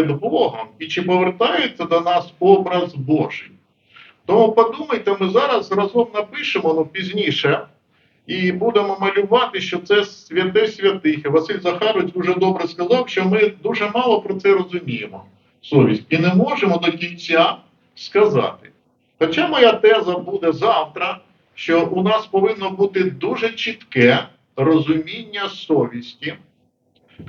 перед Богом і чи повертається до нас образ Божий. Тому подумайте, ми зараз разом напишемо ну, пізніше і будемо малювати, що це святе святих. Василь Захарович дуже добре сказав, що ми дуже мало про це розуміємо. Совість. І не можемо до кінця сказати. Хоча моя теза буде завтра, що у нас повинно бути дуже чітке розуміння совісті.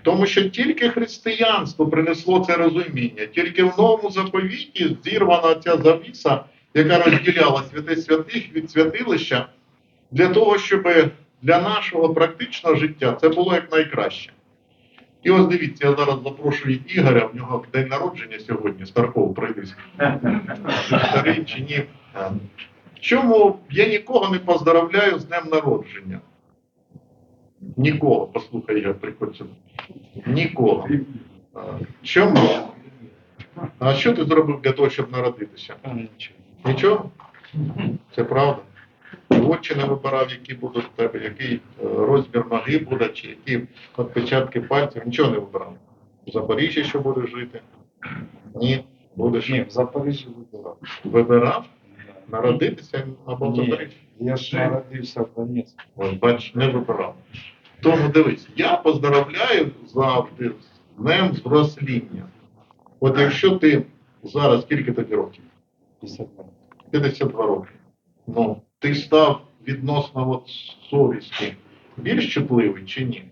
Тому що тільки християнство принесло це розуміння, тільки в новому заповіті зірвана ця завіса, яка розділяла святе святих від святилища, для того, щоб для нашого практичного життя це було як найкраще. І ось дивіться, я зараз запрошую Ігоря, в нього день народження сьогодні, Старков, пройдись. Старий чи ні. Чому я нікого не поздравляю з днем народження? Нікого, послухай, Ігор, приходь сюди. Нікого. Чому? А що ти зробив для того, щоб народитися? Нічого? Це правда. Очі не вибирав, які будуть в тебе, який е, розмір ноги буде, чи які відпечатки пальців, нічого не вибирав. В Запоріжжі що будеш жити? Ні. Будеш Ні, в Запоріжжі вибирав. вибирав народитися або в Запоріжжі. я ж народився в Донецьку. Бач, не вибирав. Тому дивись, я поздравляю завжди з днем зросління. От якщо ти зараз скільки тобі років? 52. 52 роки. Ну, ти став відносно от совісті більш чутливий чи ні?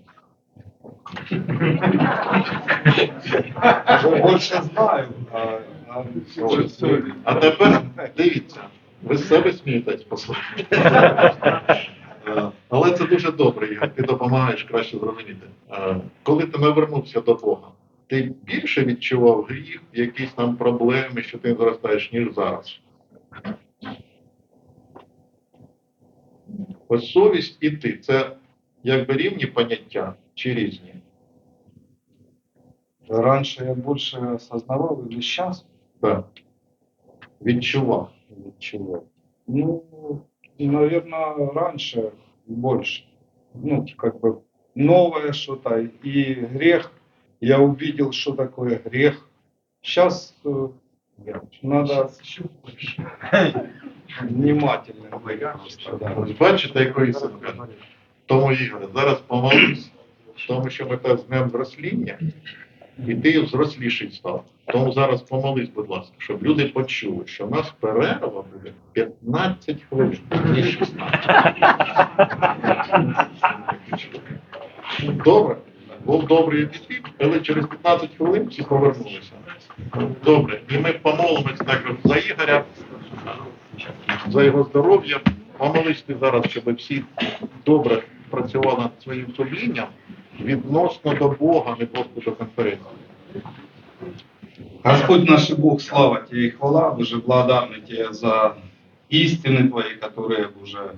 Більше знаю, а, тепер дивіться, ви з себе смієтесь послухайте. Але це дуже добре, Ігор, ти допомагаєш краще зрозуміти. Е, Коли ти навернувся до Бога, ти більше відчував гріх, якісь там проблеми, що ти зростаєш, ніж зараз. Ось совість і ти це якби рівні поняття чи різні? Раньше я больше осознавал, или сейчас Так. Відчував. чего? Ну, наверное, раньше больше. Ну, как бы новое что-то. И грех, я увидел, что такое грех. Сейчас надо внимательно бачите, якої себе. Тому Ігоре, зараз помолись, тому що ми так з днем і ти взросліший став. Тому зараз помолись, будь ласка, щоб люди почули, що в нас перерва буде 15 хвилин, не 16. Добре, був добрий підхід, але через 15 хвилин всі повернулися. Добре, і ми помолимось також за Ігоря, за його здоров'я. Помолись ти зараз, щоб всі добре працювали над своїм сумлінням відносно до Бога, не просто до конференції. Господь наш и Бог, слава Тебе и хвала, уже благодарны Тебе за истины Твои, которые уже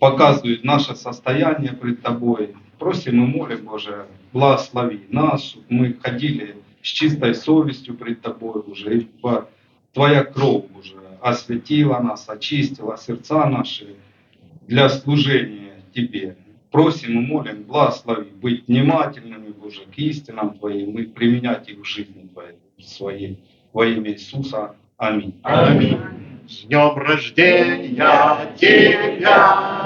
показывают наше состояние пред Тобой. Просим и молим, Боже, благослови нас, чтобы мы ходили с чистой совестью пред Тобой уже, и по- Твоя кровь уже осветила нас, очистила сердца наши для служения Тебе. Просим и молим, благослови, быть внимательными, Боже, к истинам Твоим и применять их в жизни Твоей, своей. Во имя Иисуса. Аминь. Аминь. С днем рождения тебя!